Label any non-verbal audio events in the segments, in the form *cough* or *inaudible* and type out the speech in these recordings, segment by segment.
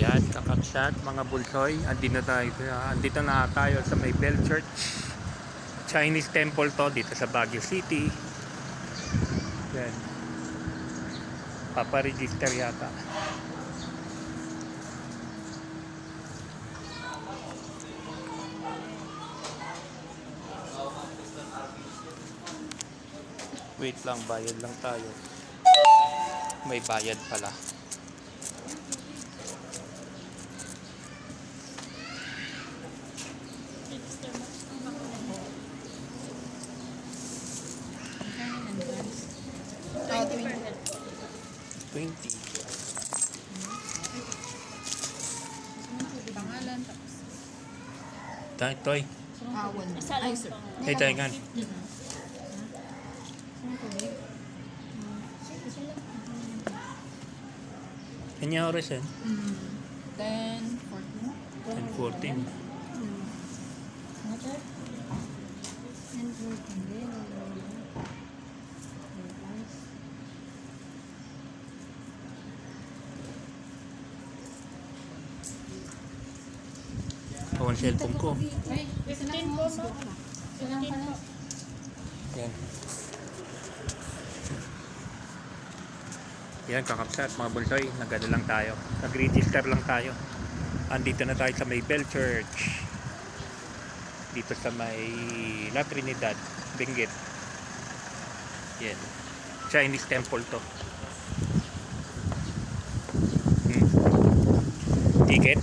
Yan, kakapsat, mga bulsoy. Andito na tayo, andito na tayo sa may Bell Church. Chinese temple to dito sa Baguio City. Yan. Paparegister yata. Wait lang, bayad lang tayo. May bayad pala. Ah, 20. 20. Pangalan, tapos. Tay, toy. Ay, sir. Hey, tay, kan. Kanya oras yan? Mm. 10, 14. 10, 14. Ako ang cellphone ko. Yan. Yan, kakapsat, mga bulsoy. Nagano lang tayo. Nag-register lang tayo. Andito na tayo sa may Bell Church. Dito sa may La Trinidad, Benguet. Yan. Chinese temple to. Hmm. Ticket?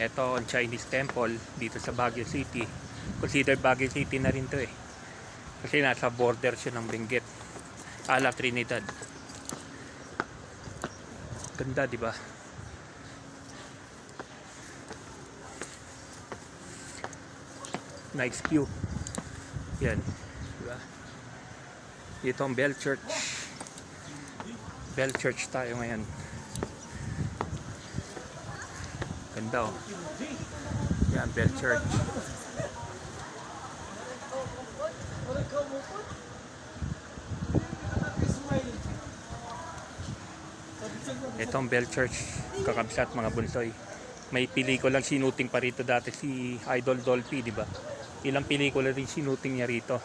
Ito. Ito ang Chinese temple dito sa Baguio City. Consider Baguio City na rin to eh. Kasi nasa border siya ng Benguet. Ala Trinidad. Ganda, di ba? Nice view. Yan. Di ba? Dito ang Bell Church. Bell Church tayo ngayon. Ganda oh. Yan, Bell Church. Ito ang Bell Church, kakabsat mga bunsoy. May pelikulang sinuting pa rito dati si Idol Dolphy, di ba? Ilang pelikula rin sinuting niya rito.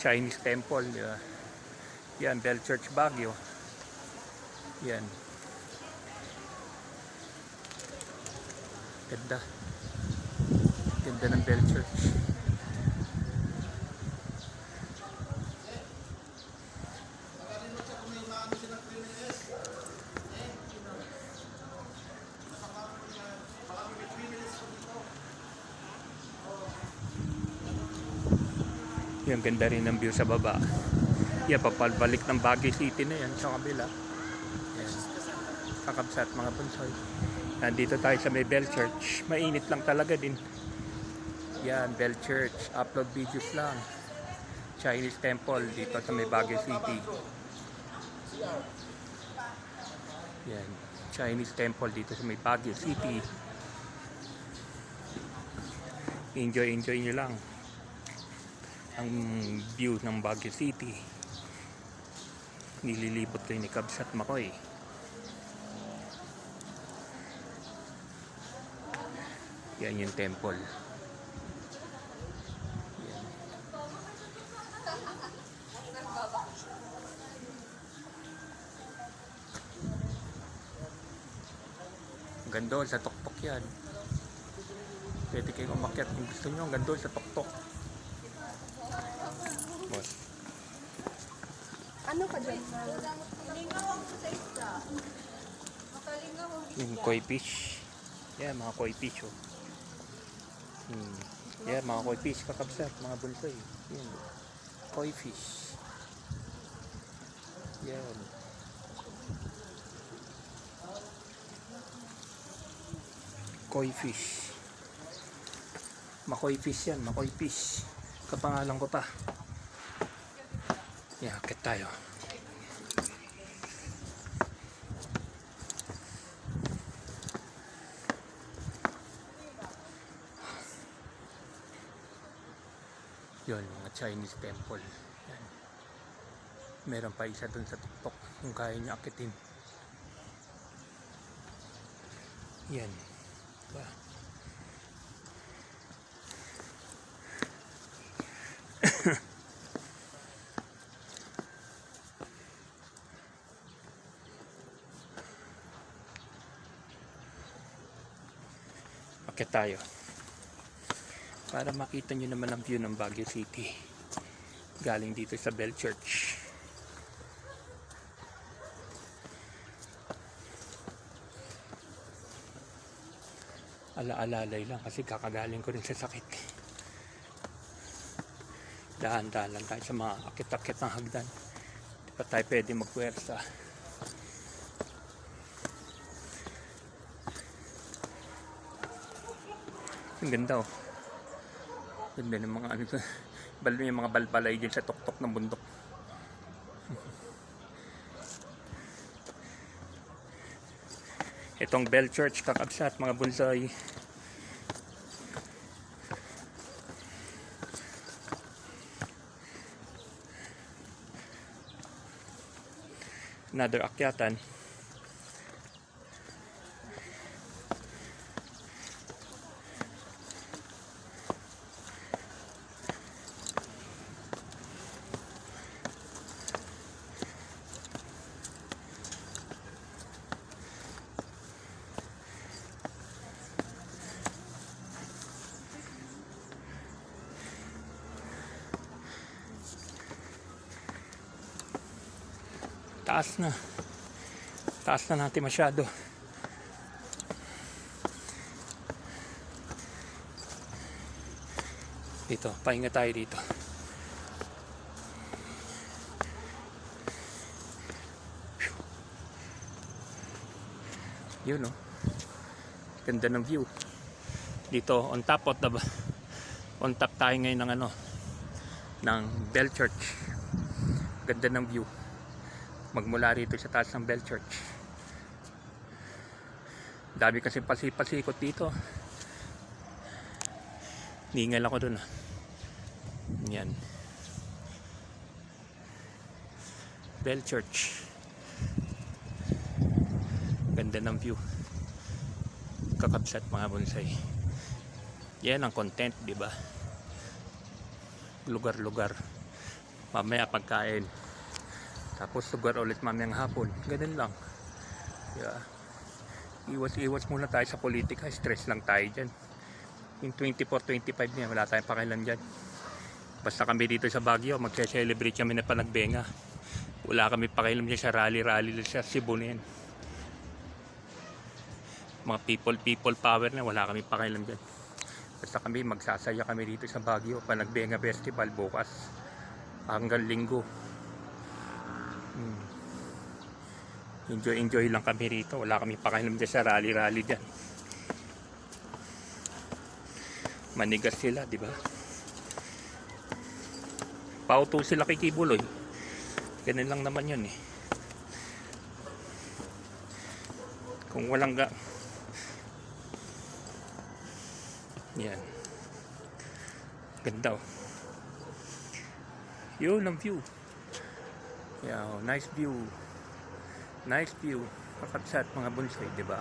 Chinese Temple, di ba? Yan, Bell Church Baguio. Yan. Ganda. Ganda ng Bell Church. Yung ganda rin ng view sa baba. Yan, papalbalik ng Baguio City na yan sa kabila. Yan. Kakabsat mga bunsoy. Nandito tayo sa may Bell Church. Mainit lang talaga din. Yan, Bell Church. Upload videos lang. Chinese Temple dito sa may Baguio City. Yan. Chinese Temple dito sa may Baguio City. Enjoy, enjoy nyo lang ang view ng Baguio City. Nililibot ko ni Kabsat Makoy. Yan yung temple. Yan. Hanggang doon sa tuktok yan. Pwede kayong umakyat kung gusto nyo hanggang doon sa tuktok. Boss. Ano ka dyan? Yung koi fish. Yan, mga koi fish oh. Hmm. Yan, mga koi fish kakabsat, mga bulsoy. Yan. Koi fish. Yan. Koi fish. Makoy fish yan, makoy fish. Kapangalan ko pa. Yan, akit tayo. Yun, mga Chinese temple. Yan. Meron pa isa dun sa tuktok kung kaya niya akitin. Yan. Diba? *coughs* Akit tayo. Para makita nyo naman ang view ng Baguio City. Galing dito sa Bell Church. Ala-alalay lang kasi kakagaling ko rin sa sakit. Dahan-dahan lang tayo sa mga akit-akit ng hagdan. Di pa tayo pwede magpuwersa. Ang ganda oh. Ganda ng mga ano bal yung mga balbalay dyan sa tuktok ng bundok. Itong Bell Church kakabsat mga bonsai. Another akyatan. Taas na. Taas na natin masyado. Dito, pahinga tayo dito. Yun no. Ganda ng view. Dito, on top of the on top tayo ngayon ng ano ng Bell Church. Ganda ng view magmula rito sa taas ng Bell Church. Dami kasi pasipasikot dito. Ningal ako dun ah. Yan. Bell Church. Ganda ng view. Kakabsat mga bonsai. Yan ang content, di ba? Lugar-lugar. Mamaya pagkain. Tapos lugar ulit mamayang hapon. Ganun lang. Yeah. Iwas-iwas muna tayo sa politika. Stress lang tayo dyan. Yung 24-25 niya, wala tayong pakialam dyan. Basta kami dito sa Baguio, magse-celebrate kami na panagbenga. Wala kami pakialam dyan sa rally-rally sa Cebu na yan. Mga people, people power na, wala kami pakialam dyan. Basta kami, magsasaya kami dito sa Baguio. Panagbenga Festival bukas. Hanggang linggo. Hmm. Enjoy enjoy lang kami rito. Wala kami pakialam dyan sa rally-rally dyan. Manigas sila, di ba? Pauto sila kay Kibuloy. Ganun lang naman yun eh. Kung walang ga... Yan. Ganda oh. Yun ang view. Yeah, oh, nice view. Nice view. Kakabsat mga bonsai, di ba?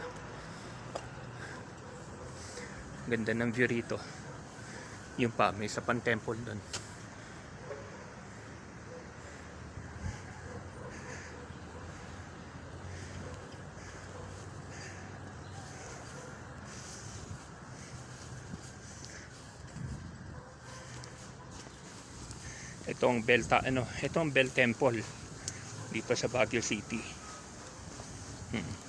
Ganda ng view rito. Yung pa, may isa pang temple doon. Ito ang Bell, ano, ito ang Bell Temple dito sa Baguio City. Hmm.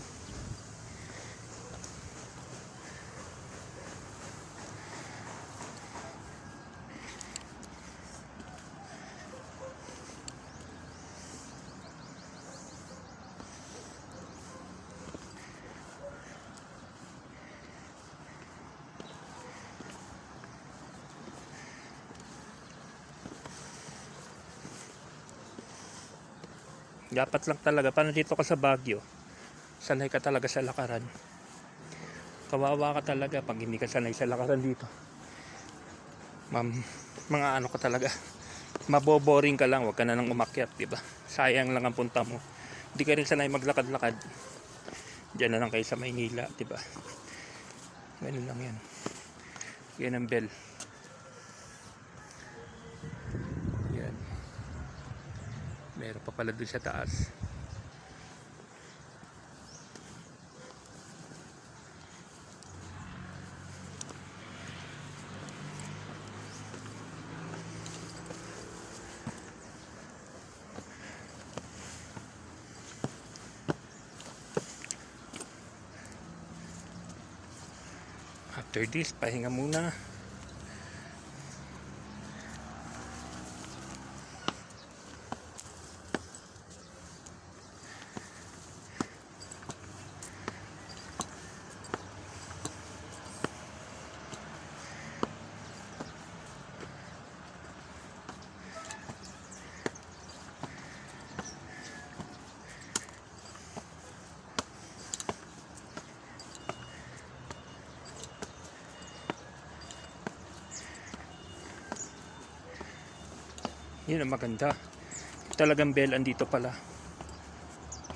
Dapat lang talaga, paano dito ka sa Baguio? Sanay ka talaga sa lakaran. Kawawa ka talaga pag hindi ka sanay sa lakaran dito. Ma'am, mga ano ka talaga. Maboboring ka lang, wag ka na nang umakyat, di ba? Sayang lang ang punta mo. Hindi ka rin sanay maglakad-lakad. Diyan na lang kayo sa Maynila, di ba? Ganun lang yan. Yan ang bell. Yan. Meron pa pala dun sa taas. After this, pahinga muna. Yun ang maganda. Talagang bell andito pala.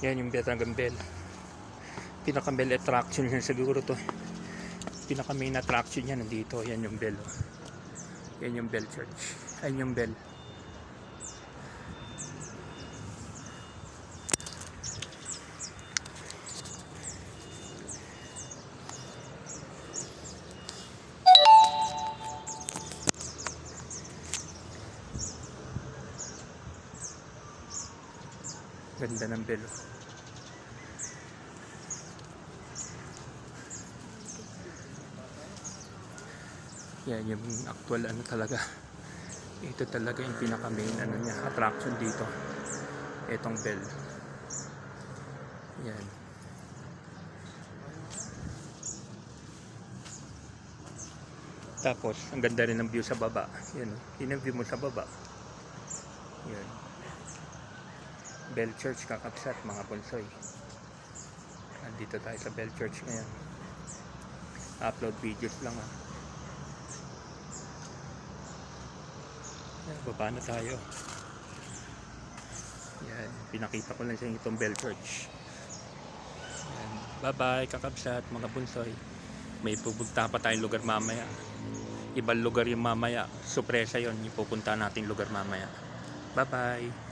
Yan yung talagang bell. Pinaka bell attraction yan siguro to. Pinaka main attraction yan nandito. Yan yung bell. Yan yung bell church. Yan yung bell. Ganda ng bell. oh. Yan yung actual ano talaga. Ito talaga yung pinaka main ano niya, attraction dito. Itong bell. Yan. Tapos, ang ganda rin ng view sa baba. Yan, oh. yun ang view mo sa baba. Yan. Bell Church kakapsat mga bonsoy. Nandito tayo sa Bell Church ngayon. Upload videos lang ah. Ayan, baba na tayo. Yan, pinakita ko lang sa itong Bell Church. Yan. Bye-bye kakapsat mga bonsoy. May pupunta pa tayong lugar mamaya. Ibang lugar yung mamaya. Sorpresa yon yung pupunta natin lugar mamaya. Bye-bye.